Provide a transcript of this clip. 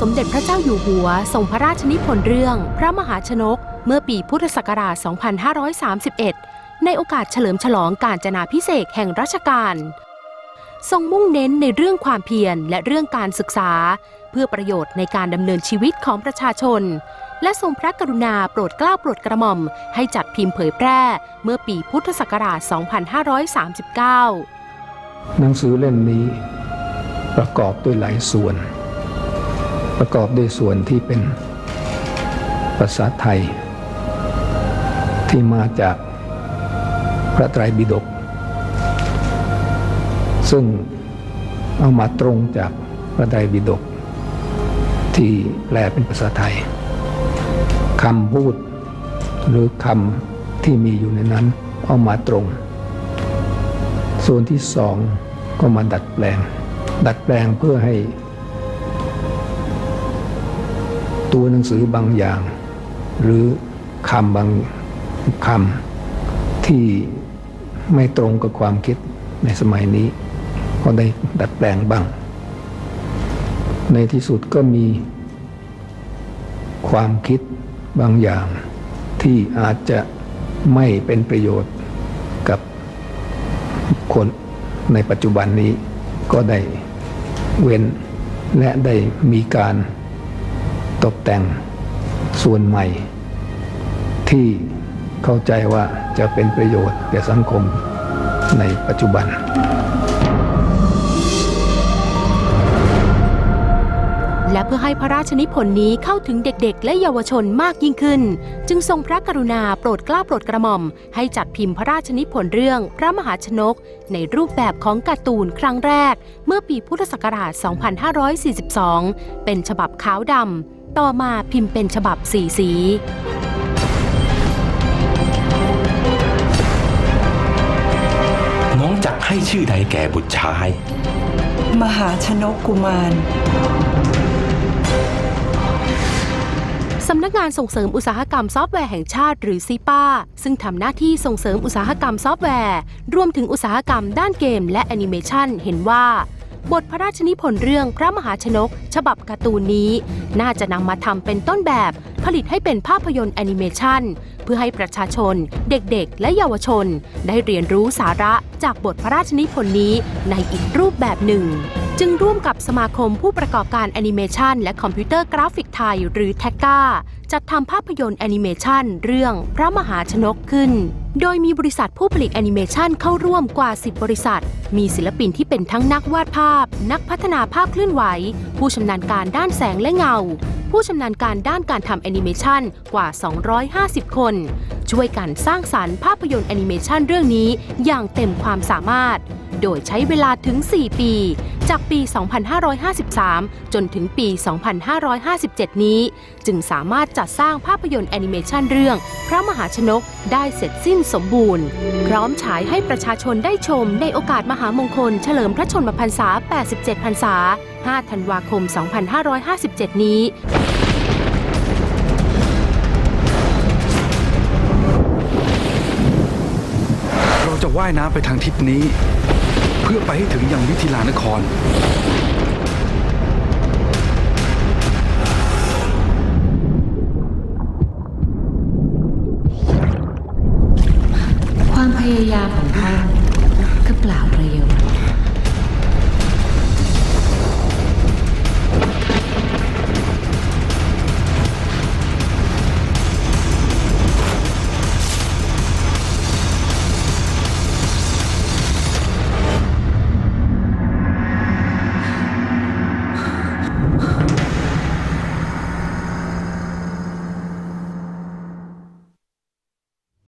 สมเด็จพระเจ้าอยู่หัวทรงพระราชนิพนธ์เรื่อง พระมหาชนก เมื่อปีพุทธศักราช 2531 ในโอกาสเฉลิมฉลองการจนาพิเศษแห่งรัชกาล ทรงมุ่งเน้นในเรื่องความเพียรและเรื่องการศึกษา เพื่อประโยชน์ในการดำเนินชีวิตของประชาชน และทรงพระกรุณาโปรดเกล้าโปรดกระหม่อม ให้จัดพิมพ์เผยแพร่เมื่อปีพุทธศักราช 2539 หนังสือเล่มนี้ประกอบด้วยหลายส่วน ประกอบด้วยส่วนที่เป็นภาษาไทย ที่มาจากพระไตรปิฎกซึ่งเอามาตรงจากพระไตรปิฎกที่แปลเป็นภาษาไทยคำพูดหรือคำที่มีอยู่ในนั้นเอามาตรง ส่วนที่สองก็มาดัดแปลง ดัดแปลงเพื่อให้ ตัวหนังสือบางอย่าง หรือคำบางคำที่ไม่ตรงกับความคิดในสมัยนี้ ก็ได้ดัดแปลงบ้าง ในที่สุดก็มีความคิดบางอย่าง ที่อาจจะไม่เป็นประโยชน์กับคนในปัจจุบันนี้ก็ได้เว้นและได้มีการ ตกแต่งส่วนใหม่ ที่เข้าใจว่าจะเป็นประโยชน์แก่สังคมในปัจจุบัน และเพื่อให้พระราชนิพนธ์นี้เข้าถึงเด็กๆ และเยาวชนมากยิ่งขึ้น จึงทรงพระกรุณาโปรดกล้าโปรดกระหม่อม ให้จัดพิมพ์พระราชนิพนธ์เรื่องพระมหาชนก ในรูปแบบของการ์ตูนครั้งแรก เมื่อปีพุทธศักราช 2542 เป็นฉบับขาวดำ ต่อมาพิมพ์เป็นฉบับสีสี น้องจักให้ชื่อใดแก่บุตรชาย มหาชนกกุมารสำนักงานส่งเสริมอุตสาหกรรมซอฟต์แวร์แห่งชาติหรือซีป้าซึ่งทำหน้าที่ส่งเสริมอุตสาหกรรมซอฟต์แวร์ รวมถึงอุตสาหกรรมด้านเกมและแอนิเมชันเห็นว่า บทพระราชนิพนธ์เรื่องพระมหาชนก ฉบับการ์ตูนนี้ น่าจะนำมาทำเป็นต้นแบบ ผลิตให้เป็นภาพยนตร์แอนิเมชันเพื่อให้ประชาชน เด็กๆ และเยาวชน ได้เรียนรู้สาระจากบทพระราชนิพนธ์นี้ในอีกรูปแบบหนึ่ง จึงร่วมกับสมาคมผู้ประกอบการแอนิเมชันและคอมพิวเตอร์กราฟิกไทย หรือแท็กกาจัดทำภาพยนตร์แอนิเมชันเรื่องพระมหาชนกขึ้น โดยมีบริษัทผู้ผลิตแอนิเมชันเข้าร่วมกว่า 10 บริษัท มีศิลปินที่เป็นทั้งนักวาดภาพ นักพัฒนาภาพเคลื่อนไหว ผู้ชำนาญการด้านแสงและเงา ผู้ชำนาญการด้านการทำแอนิเมชันกว่า 250 คน ช่วยกันสร้างสารรค์ภาพยนตร์แอนิเมชันเรื่องนี้อย่างเต็มความสามารถ โดยใช้เวลาถึง 4 ปี จากปี 2553 จนถึงปี 2557 นี้ จึงสามารถจัดสร้างภาพยนตร์แอนิเมชันเรื่อง พระมหาชนกได้เสร็จสิ้นสมบูรณ์ พร้อมฉายให้ประชาชนได้ชมในโอกาสมหามงคล เฉลิมพระชนมพรรษา 87 พรรษา 5 ธันวาคม 2557 นี้เราจะว่ายน้ำไปทางทิศนี้ เพื่อไปให้ถึงยังวิทิลานคร